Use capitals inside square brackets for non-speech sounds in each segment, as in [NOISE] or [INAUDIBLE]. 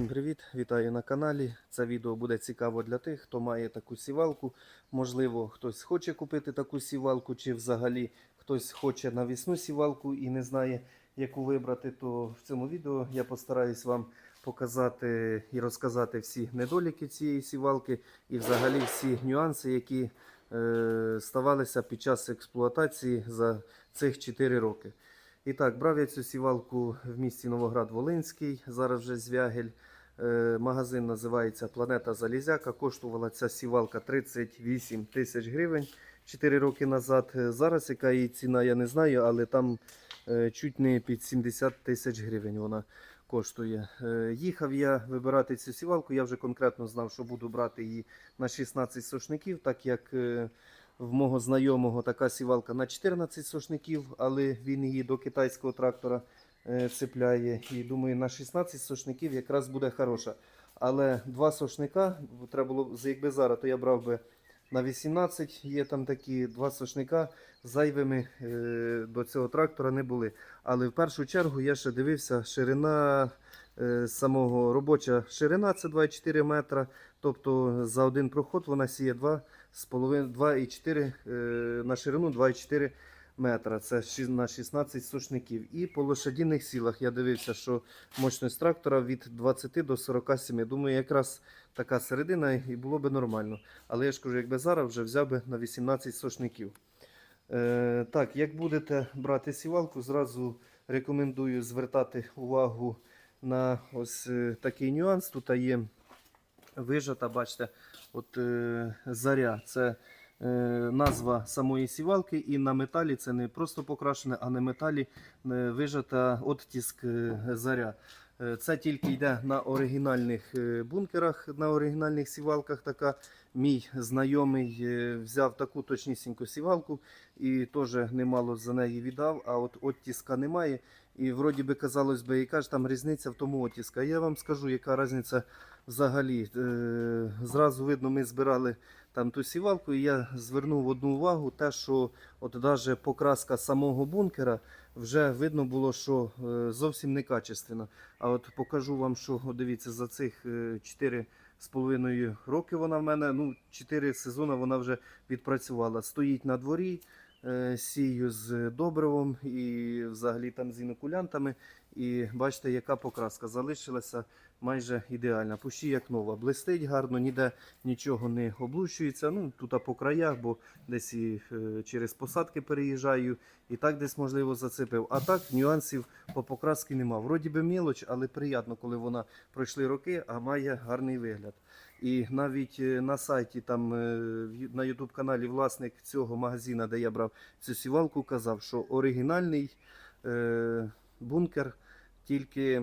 Всім привіт! Вітаю на каналі. Це відео буде цікаво для тих, хто має таку сівалку. Можливо, хтось хоче купити таку сівалку, чи взагалі хтось хоче навісну сівалку і не знає, яку вибрати. То в цьому відео я постараюсь вам показати і розказати всі недоліки цієї сівалки і взагалі всі нюанси, які е, ставалися під час експлуатації за цих 4 роки. І так, брав я цю сівалку в місті Новоград-Волинський, зараз вже Звягель. Е, Магазин називається Планета Залізяка. Коштувала ця сівалка 38 тисяч гривень 4 роки назад. Е, Зараз яка її ціна, я не знаю, але там е, чуть не під 70 тисяч гривень вона коштує. Їхав я вибирати цю сівалку. Я вже конкретно знав, що буду брати її на 16 сошників, так як. в мого знайомого така сівалка на 14 сошників, але він її до китайського трактора цепляє. І думаю, на 16 сошників якраз буде хороша. Але два сошника, треба було, якби зараз, то я брав би на 18, є там такі два сошника зайвими е, до цього трактора не були. Але в першу чергу я ще дивився, ширина е, самого робоча ширина це 2,4 метра. Тобто за один проход вона сіє 2 з половин- 2,4 е, на ширину 2,4 метра. Це на 16 сушників. І по лошадіних сілах я дивився, що мощність трактора від 20 до 47. Думаю, якраз така середина і було би нормально. Але я ж кажу, якби зараз вже взяв би на 18 сушників. Е, так, як будете брати сівалку, зразу рекомендую звертати увагу на ось е, такий нюанс. Тут є вижата, бачите, от е, заря. Це назва самої сівалки, і на металі це не просто покрашене, а на металі е, вижата оттиск е, заря. Е, Це тільки йде на оригінальних е, бункерах, на оригінальних сівалках. Така мій знайомий е, взяв таку точнісіньку сівалку і теж немало за неї віддав. А от оттиска немає. І вроді би казалось би, яка ж там різниця в тому оттиска. Я вам скажу, яка різниця взагалі. Е, Зразу видно, ми збирали там ту сівалку, і я звернув одну увагу, те, що от навіть покраска самого бункера вже видно було, що е, зовсім некачественна. А от покажу вам, що дивіться, за цих е, 4 з половиною роки вона в мене, ну 4 сезони вона вже відпрацювала. Стоїть на дворі, е, сію з добривом і взагалі там з інокулянтами. І бачите, яка покраска залишилася майже ідеальна. Пущі як нова. Блистить гарно, ніде нічого не облущується. Ну тут по краях, бо десь і е, через посадки переїжджаю, і так десь можливо зацепив. А так нюансів по покрасці нема. Вроді би мілоч, але приємно, коли вона пройшли роки, а має гарний вигляд. І навіть е, на сайті, там е, на YouTube каналі власник цього магазина, де я брав цю сівалку, казав, що оригінальний е, бункер тільки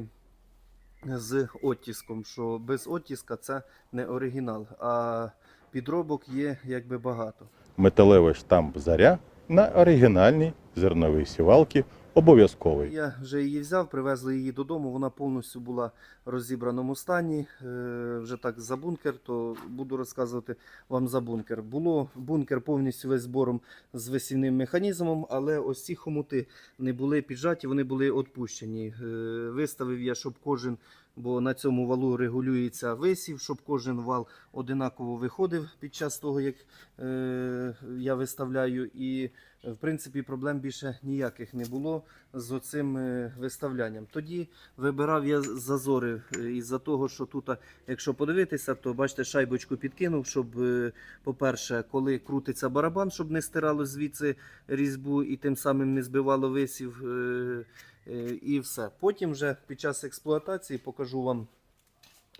з оттиском, що без оттиска це не оригінал, а підробок є якби багато. металевий штамп заря на оригінальній зерновій сівалці обов'язковий. Я вже її взяв, привезли її додому. Вона повністю була в розібраному стані. Е, Вже так за бункер, то буду розказувати вам за бункер. Було бункер повністю весь збором з весільним механізмом, але ось ці хомути не були піджаті, вони були відпущені. Е, Виставив я, щоб кожен, бо на цьому валу регулюється висів, щоб кожен вал одинаково виходив під час того, як е, я виставляю. І в принципі, проблем більше ніяких не було з оцим е, виставлянням. Тоді вибирав я зазори е, із-за того, що тут, якщо подивитися, то бачите, шайбочку підкинув, щоб, е, по-перше, коли крутиться барабан, щоб не стирало звідси різьбу і тим самим не збивало висів. е, е, І все. Потім вже під час експлуатації покажу вам.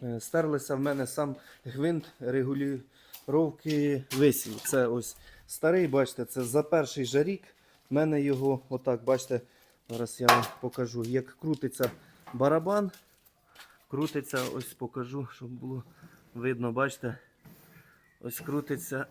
е, Стерлися в мене сам гвинт регулювання висів. Це ось старий, бачите, це за перший же рік. В мене його, отак, бачите, зараз я вам покажу, як крутиться барабан. Крутиться, ось покажу, щоб було видно, бачите, ось крутиться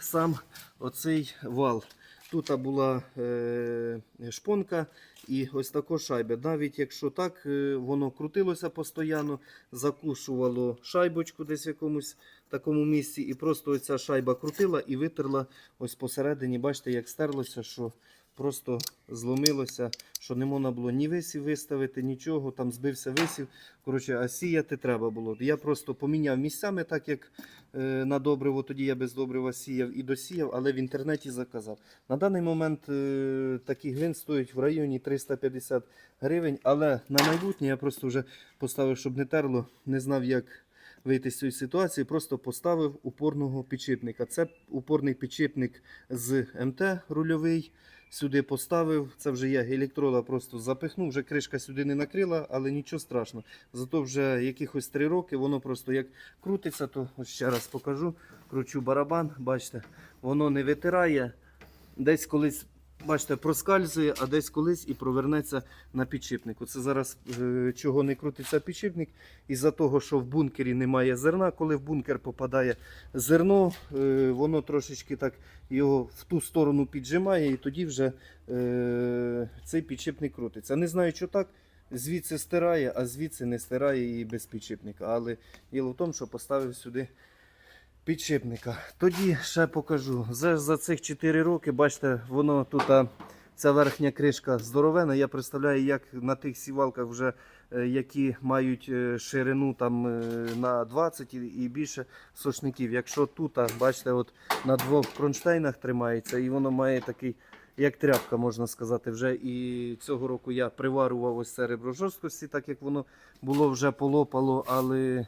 сам оцей вал. Тут була е, шпонка і ось також шайба. Навіть якщо так, е, воно крутилося постійно, закушувало шайбочку десь в якомусь такому місці, і просто оця шайба крутила і витерла ось посередині. Бачите, як стерлося, що просто зломилося, що не можна було ні висів виставити, нічого, там збився висів. Коротше, а сіяти треба було. Я просто поміняв місцями, так як е, на добриво, тоді я без добрива сіяв і досіяв, але в інтернеті заказав. На даний момент е, такий глин стоїть в районі 350 гривень, але на майбутнє я просто вже поставив, щоб не терло, не знав, як вийти з цієї ситуації, просто поставив упорного підшипника. Це упорний підшипник з МТ рульовий. Сюди поставив, це вже я електрода просто запихнув, вже кришка сюди не накрила, але нічого страшного. Зато вже якихось три роки воно просто як крутиться, то ось ще раз покажу. Кручу барабан, бачите, воно не витирає. Десь колись, бачите, проскальзує, а десь колись і провернеться на підшипнику. Це зараз е, чого не крутиться підшипник, із-за того, що в бункері немає зерна. Коли в бункер попадає зерно, е, воно трошечки так його в ту сторону піджимає, і тоді вже е, цей підшипник крутиться. Не знаю, що так. Звідси стирає, а звідси не стирає і без підшипника. Але діло в тому, що поставив сюди підшипника. Тоді ще покажу. За, за цих 4 роки, бачите, воно тут ця верхня кришка здоровена. Я представляю, як на тих сівалках, вже, е, які мають е, ширину там, е, на 20 і, більше сошників. Якщо тут, бачите, от на двох кронштейнах тримається, і воно має такий. Як тряпка, можна сказати, вже і цього року я приварував ось це ребро жорсткості, так як воно було вже полопало, але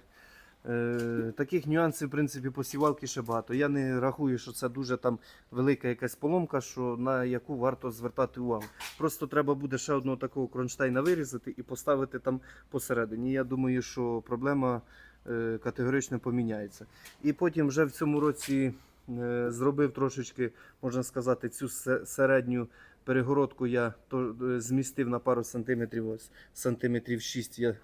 таких нюансів, в принципі, по сівалки ще багато. Я не рахую, що це дуже там велика якась поломка, що на яку варто звертати увагу. Просто треба буде ще одного такого кронштейна вирізати і поставити там посередині. Я думаю, що проблема е, категорично поміняється. І потім вже в цьому році е, зробив трошечки, можна сказати, цю середню. Перегородку я е, змістив на пару сантиметрів, ось сантиметрів 6 я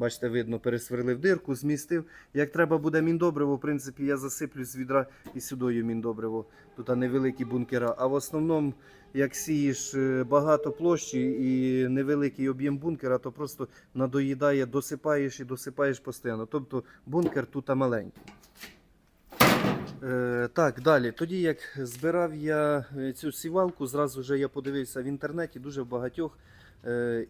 Бачите, видно, пересверлив дирку, змістив. Як треба буде міндобриво, в принципі, я засиплю з відра і сюдою міндобриво. Тут невеликі бункера. А в основному, як сієш е, багато площі і невеликий об'єм бункера, то просто надоїдає, досипаєш і досипаєш постійно. Тобто бункер тут маленький. Е, так, далі. Тоді як збирав я е, цю сівалку, зразу вже я подивився в інтернеті, дуже в багатьох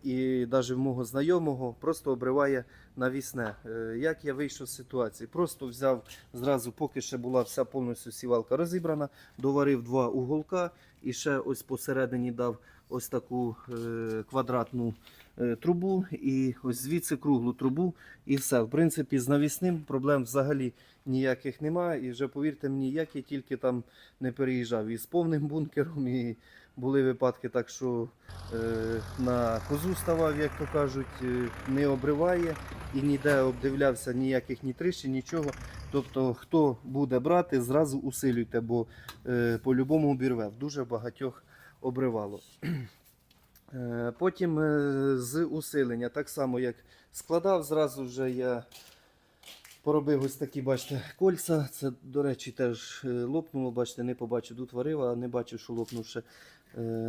і навіть в мого знайомого просто обриває навісне. Е, як я вийшов з ситуації? Просто взяв зразу, поки ще була вся повністю сівалка розібрана, доварив два уголка і ще ось посередині дав ось таку е, квадратну е, трубу і ось звідси круглу трубу і все. В принципі, з навісним проблем взагалі ніяких немає. І вже повірте мені, як я тільки там не переїжджав і з повним бункером, і були випадки так, що е, на козу ставав, як то кажуть, е, не обриває і ніде обдивлявся ніяких ні тріщин, нічого. Тобто, хто буде брати, зразу усилюйте, бо е, по-любому обірве. В Дуже багатьох обривало. [CLEARS THROAT] Потім з усилення, так само як складав, зразу вже я поробив ось такі, бачите, кольця. Це, до речі, теж лопнуло, бачите, не побачив, тут варив, а не бачив, що лопнувши. Е,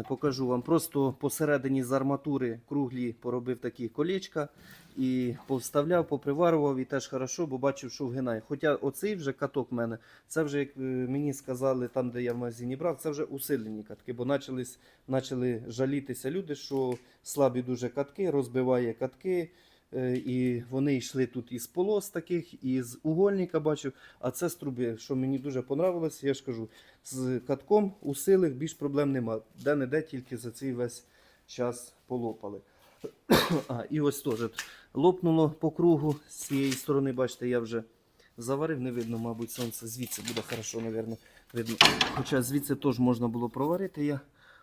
Покажу вам. Просто посередині з арматури круглі поробив такі колечка і повставляв, поприварував і теж хорошо, бо бачив, що вгинає. Хоча оцей вже каток в мене, це вже, як е, мені сказали, там, де я в магазині брав, це вже усилені катки, бо почали жалітися люди, що слабі дуже катки, розбиває катки. Е, І вони йшли тут із полос таких, і з угольника бачив, а це з труби, що мені дуже понравилось, я ж кажу, з катком усилих більш проблем нема. Де-не-де тільки за цей весь час полопали. А, і ось теж лопнуло по кругу з цієї сторони, бачите, я вже заварив, не видно, мабуть, сонце звідси буде хорошо, напевно, видно. Хоча звідси теж можна було проварити, я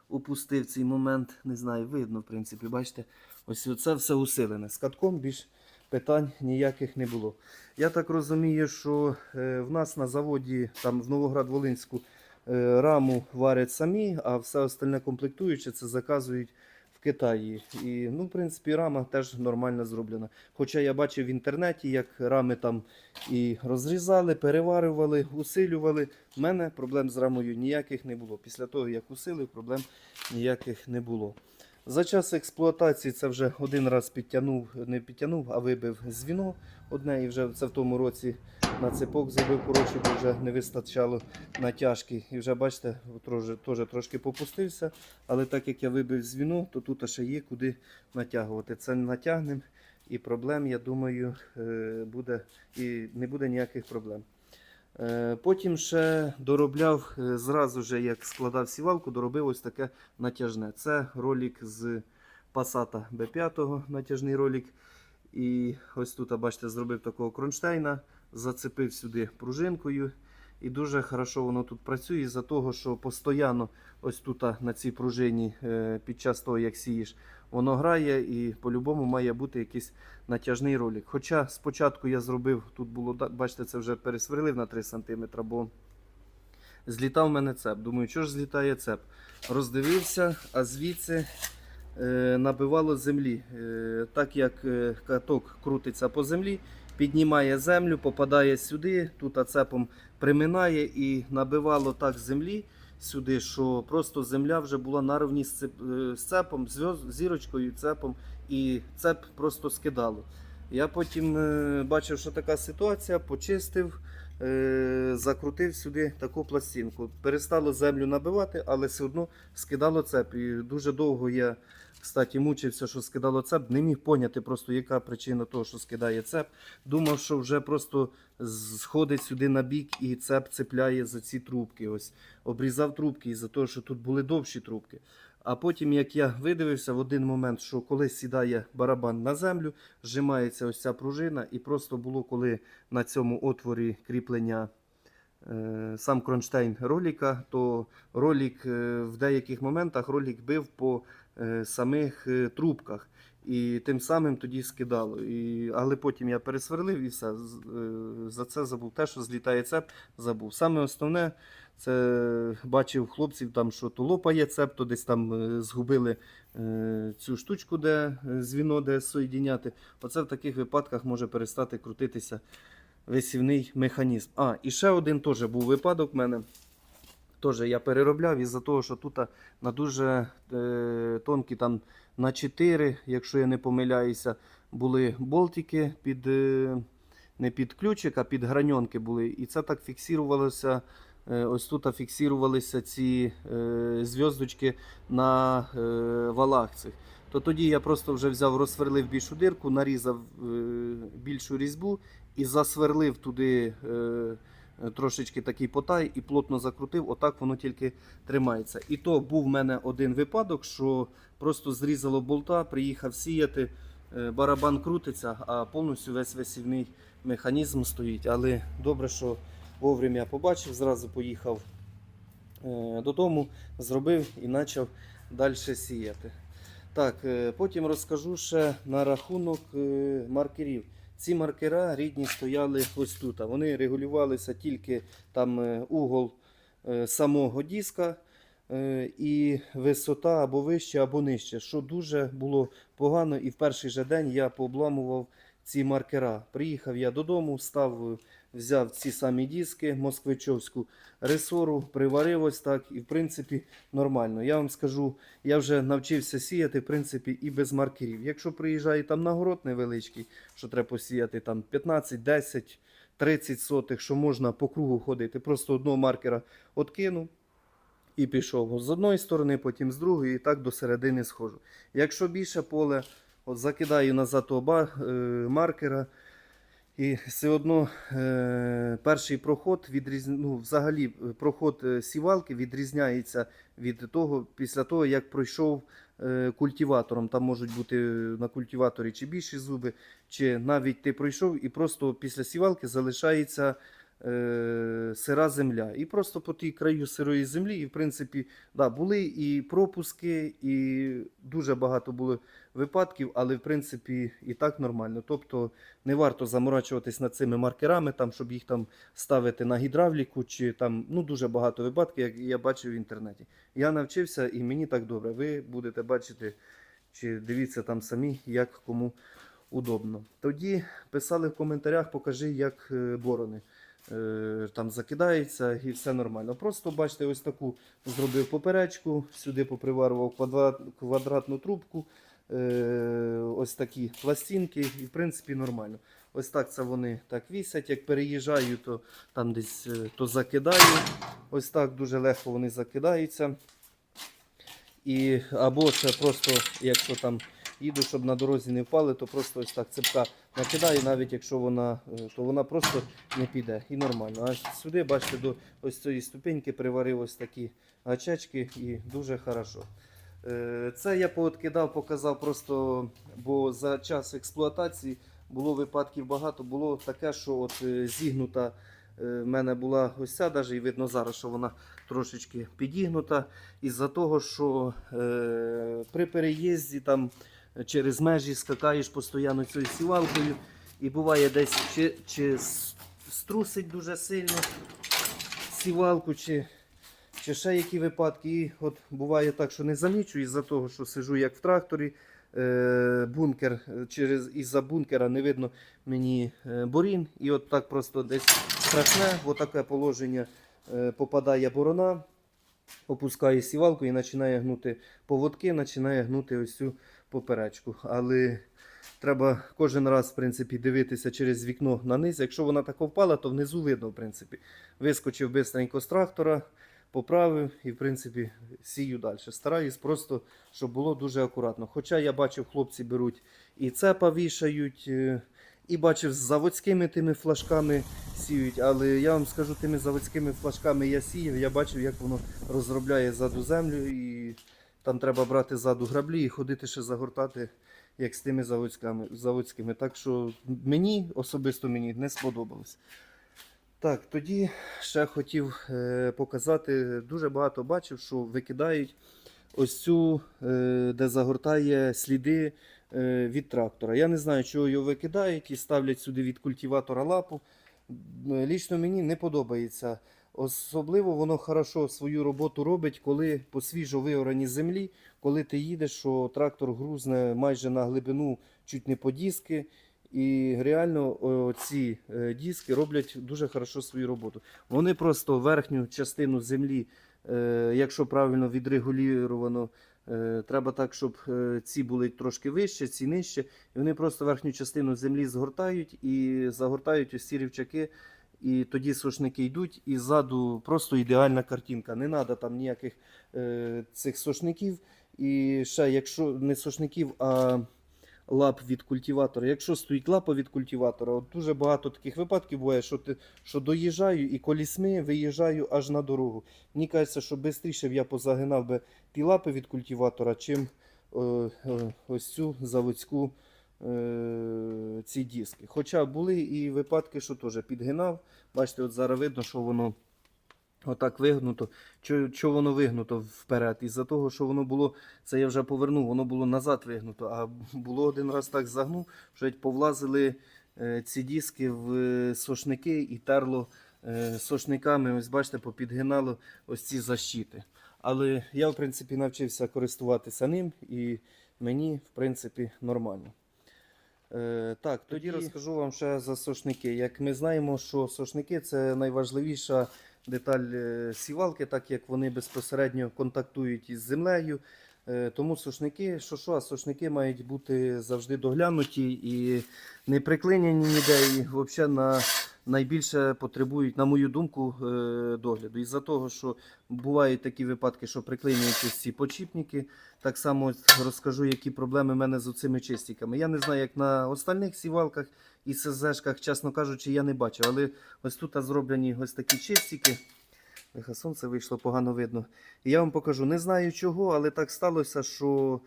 упустив цей момент, не знаю, видно, в принципі, бачите, ось це все усилене. З катком більш питань ніяких не було. Я так розумію, що е, в нас на заводі, там в Новоград-Волинську, е, раму варять самі, а все остальне комплектуюче це заказують в Китаї. І, ну, в принципі, рама теж нормально зроблена. Хоча я бачив в інтернеті, як рами там і розрізали, переварювали, усилювали. У мене проблем з рамою ніяких не було. Після того, як усилив, проблем ніяких не було. За час експлуатації це вже один раз підтягнув, не підтягнув, а вибив звіно одне і вже це в тому році на цепок забив коротше, бо вже не вистачало натяжки. І вже бачите, теж, теж трошки попустився. Але так як я вибив звіно, то тут ще є куди натягувати. Це натягнемо і проблем, я думаю, е, буде і не буде ніяких проблем. Е, Потім ще доробляв е, зразу же, як складав сівалку, доробив ось таке натяжне. Це ролик з Passat B5, натяжний ролик. І ось тут, бачите, зробив такого кронштейна, зацепив сюди пружинкою. І дуже хорошо воно тут працює із-за того, що постійно ось тут на цій пружині е, під час того, як сієш, воно грає і по-любому має бути якийсь натяжний ролик. Хоча спочатку я зробив, тут було, бачите, це вже пересверлив на 3 см, бо злітав в мене цеп. Думаю, що ж злітає цеп? Роздивився, а звідси е, набивало землі. Е, так як е, каток крутиться по землі, піднімає землю, попадає сюди, тут цепом приминає і набивало так землі сюди, що просто земля вже була на рівні е, з цепом, зірочкою, цепом, і цеп просто скидало. Я потім е, бачив, що така ситуація, почистив, е, закрутив сюди таку пластинку. Перестало землю набивати, але все одно скидало цеп. І дуже довго я, кстати, мучився, що скидало цеп. Не міг поняти просто, яка причина того, що скидає цеп. Думав, що вже просто сходить сюди на бік і цеп цепляє за ці трубки. Ось обрізав трубки із-за того, що тут були довші трубки. А потім, як я видивився в один момент, що коли сідає барабан на землю, зжимається ось ця пружина, і просто було, коли на цьому отворі кріплення е, сам кронштейн роліка, то ролік е, в деяких моментах ролік бив по самих е, трубках. І тим самим тоді скидало. І, але потім я пересверлив і все. Е, За це забув. Те, що злітає цеп, забув. Саме основне, це бачив хлопців, там, що то лопає цеп, то десь там е, згубили е, цю штучку, де е, звіно, де соєдіняти. Оце в таких випадках може перестати крутитися висівний механізм. А, і ще один теж був випадок в мене. Теж я переробляв із-за того, що тут на дуже е, тонкі там на 4, якщо я не помиляюся, були болтики під, е, не під ключик, а під граньонки були. І це так фіксувалося. е, Ось тут фіксувалися ці е, зв'язочки на е, валах цих. То тоді я просто вже взяв, розсверлив більшу дирку, нарізав е, більшу різьбу і засверлив туди е, трошечки такий потай і плотно закрутив. Отак воно тільки тримається. І то був в мене один випадок, що просто зрізало болта, приїхав сіяти, е, барабан крутиться, а повністю весь висівний механізм стоїть. Але добре, що вовремя побачив, зразу поїхав е, додому, зробив і почав далі сіяти. Так, е, потім розкажу ще на рахунок е, маркерів. Ці маркера рідні стояли ось тут. Вони регулювалися тільки там е, угол е, самого диска е, і висота або вище, або нижче, що дуже було погано. І в перший же день я пообламував ці маркера. Приїхав я додому, став, взяв ці самі диски, москвичовську ресору, приварив ось так, і в принципі нормально. Я вам скажу, я вже навчився сіяти, в принципі, і без маркерів. Якщо приїжджає там на город невеличкий, що треба посіяти там 15, 10, 30 сотих, що можна по кругу ходити, просто одного маркера откинув. І пішов з одної сторони, потім з другої, і так до середини схожу. Якщо більше поле, от закидаю назад оба е, маркера, і все одно е, перший проход відріз... ну, взагалі е, проход е, сівалки відрізняється від того, після того, як пройшов е, культиватором. Там можуть бути на культиваторі чи більші зуби, чи навіть ти пройшов, і просто після сівалки залишається е, сира земля. І просто по тій краю сирої землі, і в принципі, да, були і пропуски, і дуже багато було випадків, але в принципі і так нормально. Тобто не варто заморачуватись над цими маркерами, там, щоб їх там ставити на гідравліку, чи там ну, дуже багато випадків, як я бачив в інтернеті. Я навчився і мені так добре. Ви будете бачити, чи дивіться там самі, як кому удобно. Тоді писали в коментарях, покажи, як е, борони. Е, там закидається і все нормально. Просто бачите, ось таку зробив поперечку, сюди поприварував квадрат, квадратну трубку, е, ось такі пластинки, і в принципі нормально. Ось так це вони так вісять. Як переїжджаю, то там десь е, то закидаю. Ось так дуже легко вони закидаються. І, або це просто, якщо там їду, щоб на дорозі не впали, то просто ось так цепка накидаю, навіть якщо вона, е, то вона просто не піде і нормально. А сюди, бачите, до ось цієї ступеньки приварив ось такі гачечки і дуже хорошо. Е, Це я пооткидав, показав просто, бо за час експлуатації було випадків багато. Було таке, що от е, зігнута в мене була ось ця, навіть і видно зараз, що вона трошечки підігнута. Із-за того, що е, при переїзді там через межі скакаєш постійно цією сівалкою, і буває десь чи, чи струсить дуже сильно сівалку, чи, чи ще які випадки. І от буває так, що не замічу із-за того, що сижу як в тракторі. е, Бункер е, через із-за бункера не видно мені е, борін, і от так просто десь страшне, в таке положення попадає борона, опускає сівалку і починає гнути поводки, починає гнути ось цю поперечку. Але треба кожен раз в принципі, дивитися через вікно на низ. Якщо вона так впала, то внизу видно, в принципі. Вискочив бистренько з трактора, поправив і, в принципі, сію далі. Стараюсь просто, щоб було дуже акуратно. Хоча я бачив, хлопці беруть і цепа вішають. е, І бачив, з заводськими тими флажками сіють, але я вам скажу, тими заводськими флажками я сіяв, я бачив, як воно розробляє ззаду землю, і там треба брати ззаду граблі і ходити ще загортати, як з тими заводськими. заводськими. Так що мені, особисто мені, не сподобалось. Так, тоді ще хотів е, показати, дуже багато бачив, що викидають ось цю, е, де загортає сліди е, від трактора. Я не знаю, чого його викидають і ставлять сюди від культиватора лапу. Лічно мені не подобається. Особливо воно хорошо свою роботу робить, коли по свіжо виораній землі, коли ти їдеш, що трактор грузне майже на глибину чуть не по диски. І реально ці е, диски роблять дуже хорошо свою роботу. Вони просто верхню частину землі, е, якщо правильно відрегулювано, е, треба так, щоб ці були трошки вище, ці нижче. І вони просто верхню частину землі згортають і загортають ці рівчаки. І тоді сошники йдуть, і ззаду просто ідеальна картинка. Не треба там ніяких е, цих сошників. І ще, якщо не сошників, а лап від культиватора. Якщо стоїть лапа від культиватора, от дуже багато таких випадків буває, що ти що доїжджаю і колісми виїжджаю аж на дорогу. Мені кажеться, що швидше б я позагинав би ті лапи від культиватора, чим е, е, ось цю заводську е, ці диски. Хоча були і випадки, що теж підгинав. Бачите, от зараз видно, що воно отак вигнуто. Чого воно вигнуто вперед? Із-за того, що воно було, це я вже повернув, воно було назад вигнуто. А було один раз так загнув, що повлазили е, ці диски в е, сошники і терло е, сошниками. Ось бачите, попідгинало ось ці защити. Але я, в принципі, навчився користуватися ним і мені, в принципі, нормально. Е, так, тоді розкажу вам ще за сошники. Як ми знаємо, що сошники це найважливіша деталь е, сівалки, так як вони безпосередньо контактують із землею. Е, Тому сушники, що що, а сушники мають бути завжди доглянуті і не приклинені ніде. І взагалі на найбільше потребують, на мою думку, е, догляду. Із-за того, що бувають такі випадки, що приклинюють ось ці почіпники. Так само розкажу, які проблеми в мене з цими чистиками. Я не знаю, як на остальних сівалках і СЗшках, чесно кажучи, я не бачив. Але ось тут зроблені ось такі чистики. Лиха сонце вийшло, погано видно. І я вам покажу. Не знаю чого, але так сталося, що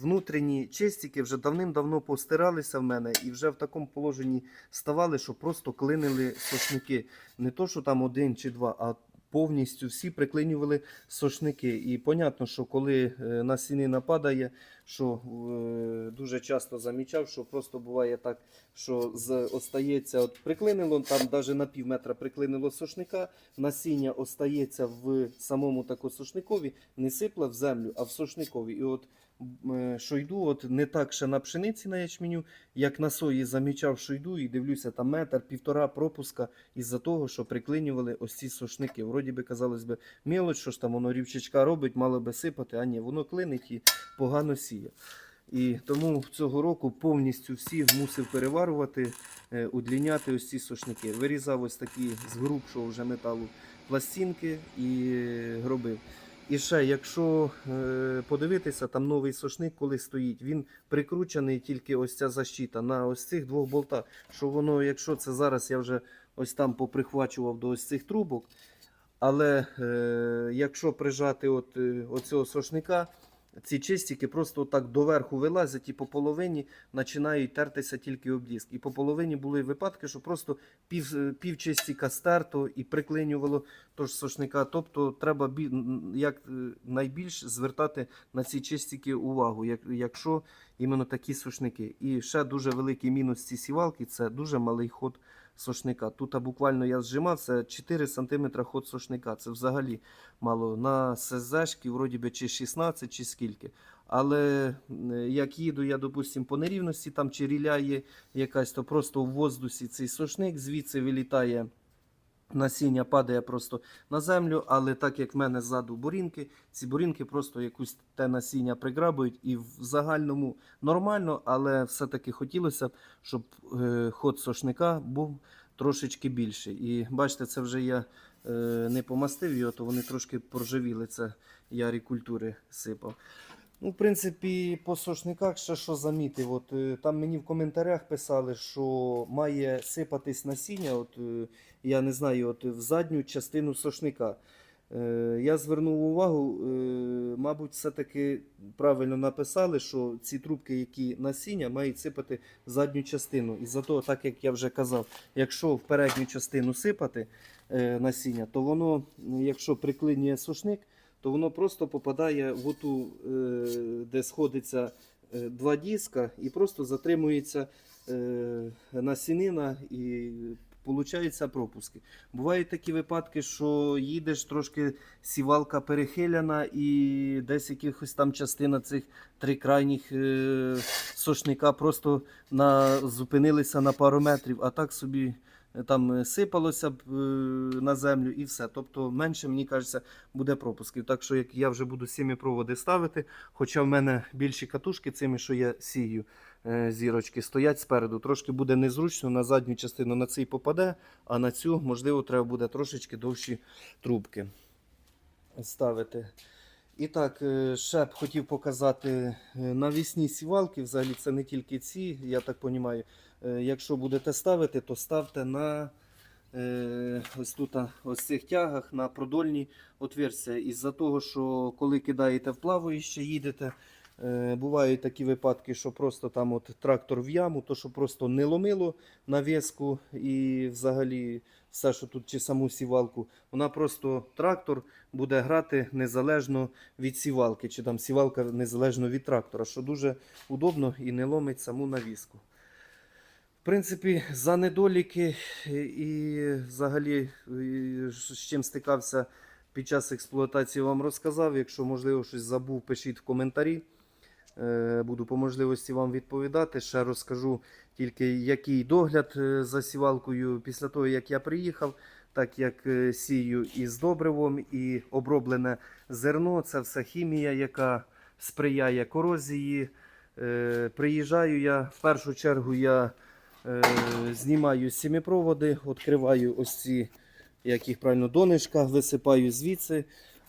внутрішні чистики вже давним-давно постиралися в мене і вже в такому положенні ставали, що просто клинили сошники. Не то, що там один чи два, а повністю всі приклинювали сошники. І понятно, що коли е, на сіни нападає, що е, дуже часто замічав, що просто буває так, що з, остається, от приклинило, там навіть на пів метра приклинило сошника, насіння остається в самому тако сошникові, не сипле в землю, а в сошникові. І от що йду, от не так ще на пшениці на ячменю, як на сої замічав, що йду, і дивлюся, там метр, півтора пропуска із-за того, що приклинювали ось ці сошники. Вроді би, казалось би, мілоч, що ж там воно рівчачка робить, мало би сипати, а ні, воно клинить і погано сіє. І тому цього року повністю всі мусив переварувати, е, удліняти ось ці сошники. Вирізав ось такі з грубшого вже металу пластинки і е, гробив. І ще, якщо е, подивитися, там новий сошник, коли стоїть, він прикручений тільки ось ця защита на ось цих двох болтах. Що воно, якщо це зараз я вже ось там поприхвачував до ось цих трубок. Але е, якщо прижати от, е, оцього сошника, ці чистики просто так доверху вилазять і по половині починають тертися тільки об диск. І по половині були випадки, що просто пів, е, пів чистика стерто і приклинювало тож сошника. Тобто треба як е, найбільш звертати на ці чистики увагу, як, якщо іменно такі сошники. І ще дуже великий мінус ці сівалки це дуже малий ход сошника. Тут буквально я зжимав, це 4 см ход сошника. Це взагалі мало. На СЗшки, вроді би, чи 16, чи скільки. Але е, як їду я, допустимо, по нерівності, там чи ріля є якась, то просто в воздусі цей сошник звідси вилітає. Насіння падає просто на землю, але так як в мене ззаду бурінки, ці бурінки просто якусь те насіння приграбують і в загальному нормально, але все-таки хотілося б, щоб е, ход сошника був трошечки більший. І бачите, це вже я е, не помастив його, то вони трошки поржавіли. Це я рекультури сипав. Ну, в принципі, по сошниках ще що замітив. От, е, там мені в коментарях писали, що має сипатись насіння. От, е, я не знаю, от в задню частину сошника. Е, Я звернув увагу, е, мабуть, все-таки правильно написали, що ці трубки, які насіння, мають сипати в задню частину. І за того, так як я вже казав, якщо в передню частину сипати е, насіння, то воно, якщо приклинює сушник, то воно просто попадає в оту, е, де сходиться е, два диска, і просто затримується е, насінина і получаються пропуски. Бувають такі випадки, що їдеш трошки сівалка перехиляна, і десь якихось там частина цих три крайніх сошника просто на, зупинилися на пару метрів, а так собі там е, сипалося б е, на землю і все. Тобто менше, мені кажеться, буде пропусків. Так що як я вже буду сімі проводи ставити, хоча в мене більші катушки цими, що я сію, е, зірочки стоять спереду. Трошки буде незручно на задню частину на цей попаде, а на цю, можливо, треба буде трошечки довші трубки ставити. І так, ще б хотів показати навісні сівалки. Взагалі це не тільки ці, я так розумію. Якщо будете ставити, то ставте на е, ось тут, ось цих тягах на продольні отверстя. Із-за того, що коли кидаєте в плаваюче, їдете, е, бувають такі випадки, що просто там от трактор в яму, то що просто не ломило навіску і взагалі все, що тут чи саму сівалку, вона просто трактор буде грати незалежно від сівалки, чи там сівалка незалежно від трактора, що дуже удобно і не ломить саму навіску. В принципі, за недоліки е, і взагалі е, з чим стикався під час експлуатації, вам розказав. Якщо можливо щось забув, пишіть в коментарі. Е, Буду по можливості вам відповідати. Ще розкажу тільки, який догляд за сівалкою після того, як я приїхав, так як сію із добривом і оброблене зерно. Це все хімія, яка сприяє корозії. Приїжджаю я в першу чергу я знімаю сіміпроводи, відкриваю ось ці, як їх правильно, донишка, висипаю звідси.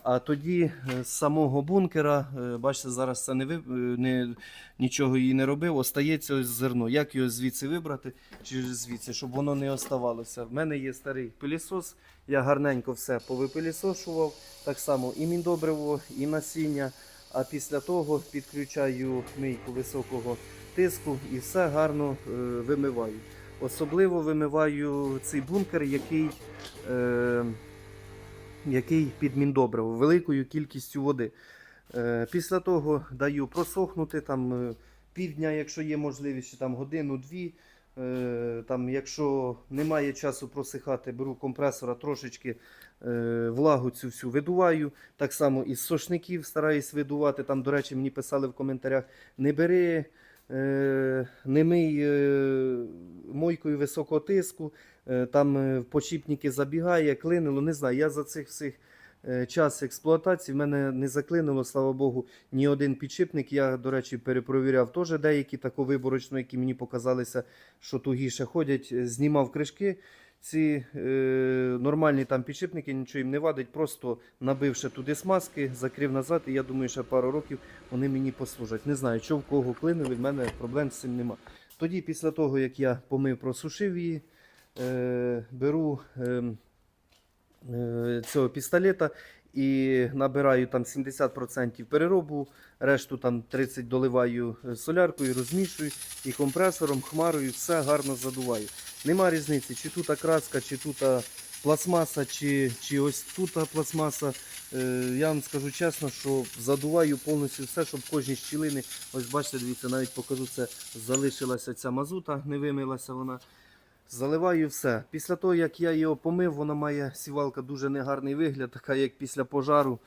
А тоді е, з самого бункера, е, бачите, зараз це не, ви, е, не нічого її не робив, остається ось зерно. Як його звідси вибрати, чи звідси, щоб воно не оставалося. В мене є старий пилісос, я гарненько все повипилісошував, так само і міндобриво, і насіння. А після того підключаю мийку високого тиску і все гарно е, вимиваю. Особливо вимиваю цей бункер, який, е, який під міндобриво, великою кількістю води. Е, після того даю просохнути там е, півдня, якщо є можливість, чи там годину-дві. Е, Там, якщо немає часу просихати, беру компресора, трошечки е, влагу цю всю видуваю. Так само із сошників стараюсь видувати. Там, до речі, мені писали в коментарях: не бери, не мий е, мойкою високого тиску, е, там е, почіпники забігає, клинило. Не знаю, я за цих всіх е, час експлуатації в мене не заклинило, слава Богу, ні один підшипник. Я, до речі, перепровіряв теж деякі тако виборочно, які мені показалися, що тугіше ходять. Е, Знімав кришки. Ці е, нормальні там підшипники, нічого їм не вадить, просто набивши туди смазки, закрив назад, і я думаю, ще пару років вони мені послужать. Не знаю, що в кого клинили, в мене проблем з цим нема. Тоді, після того, як я помив, просушив її, е, беру е, е, цього пістолета і набираю там 70% переробу, решту там 30% доливаю е, соляркою, розмішую і компресором, хмарою все гарно задуваю. Нема різниці, чи тут краска, чи тут пластмаса, чи, чи ось тут пластмаса. Е, я вам скажу чесно, що задуваю повністю все, щоб кожні щілини, ось бачите, дивіться, навіть покажу це, залишилася ця мазута, не вимилася вона. Заливаю все. Після того, як я його помив, вона має сівалка дуже негарний вигляд, така як після пожару.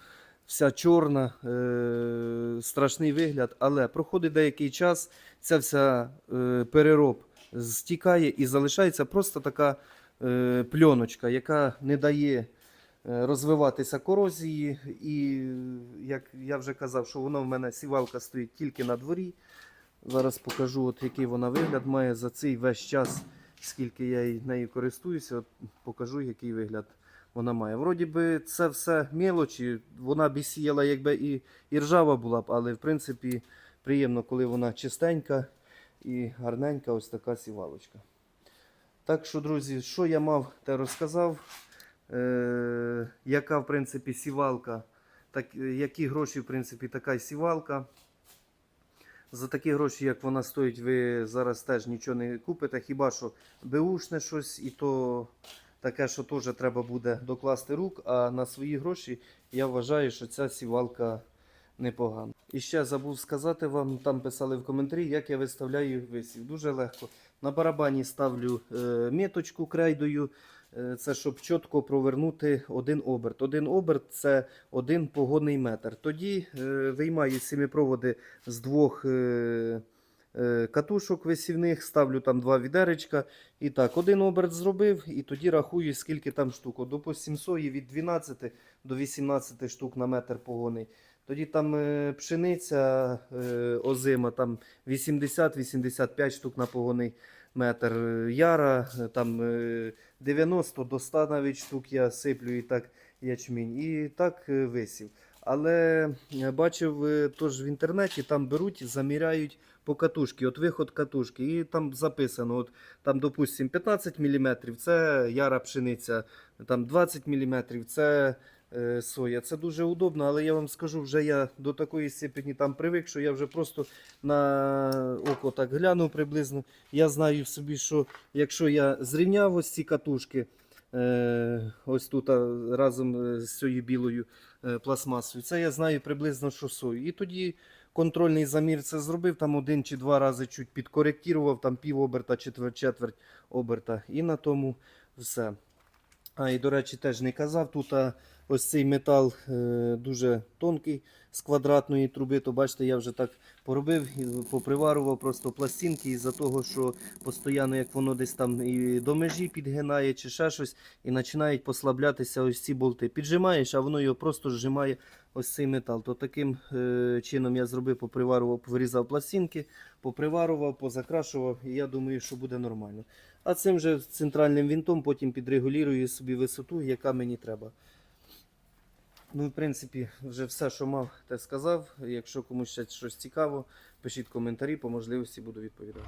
Вся чорна, е- страшний вигляд. Але проходить деякий час, ця вся е- перероб стікає і залишається просто така е- пленочка, яка не дає е, розвиватися корозії. І як я вже казав, що воно в мене сівалка стоїть тільки на дворі. Зараз покажу, от який вона вигляд має за цей весь час, скільки я нею користуюся. От покажу, який вигляд вона має. Вроді би, це все мелочі. Вона б сіяла, якби і, і ржава була б, але в принципі приємно, коли вона чистенька і гарненька, ось така сівалочка. Так що, друзі, що я мав, те розказав. Е, яка, в принципі, сівалка, так, які гроші, в принципі, така й сівалка. За такі гроші, як вона стоїть, ви зараз теж нічого не купите. Хіба що беушне щось, і то таке, що теж треба буде докласти рук. А на свої гроші я вважаю, що ця сівалка непогана. І ще забув сказати вам, там писали в коментарі, як я виставляю висів. Дуже легко. На барабані ставлю е, міточку крейдою. Е, Це щоб чітко провернути один оберт. Один оберт це один погодний метр. Тоді е, виймаю сімипроводи з двох е, катушок висівних, ставлю там два відеречка. І так, один оберт зробив, і тоді рахую, скільки там штук. Допустим, сої від 12 до 18 штук на метр погонний. Тоді там пшениця озима, там 80-85 штук на погонний метр. Е, Яра е, там е, 90 до 100 навіть штук я сиплю і так ячмінь. І так е, висів. Але е, бачив е, теж в інтернеті, там беруть, заміряють по катушки, от виход катушки, і там записано, от там, допустим, 15 мм це яра пшениця, там 20 мм це е, соя. Це дуже удобно, але я вам скажу, вже я до такої степені там привик, що я вже просто на око так глянув приблизно. Я знаю собі, що якщо я зрівняв ось ці катушки, е, ось тут разом е, з цією білою е, пластмасою, це я знаю приблизно, що сою. І тоді контрольний замір це зробив, там один чи два рази чуть підкоректував, там пів оберта, четверть оберта. І на тому все. А, і до речі, теж не казав, тут ось цей метал е, дуже тонкий з квадратної труби, то бачите, я вже так поробив, поприварував просто пластинки із-за того, що постійно, як воно десь там і до межі підгинає чи ще щось, і починають послаблятися ось ці болти. Піджимаєш, а воно його просто зжимає ось цей метал. То таким е, чином я зробив, поприварував, вирізав пластинки, поприварував, позакрашував, і я думаю, що буде нормально. А цим же центральним вінтом потім підрегулюю собі висоту, яка мені треба. Ну, в принципі, вже все, що мав, те сказав. Якщо комусь ще щось цікаво, пишіть коментарі, по можливості буду відповідати.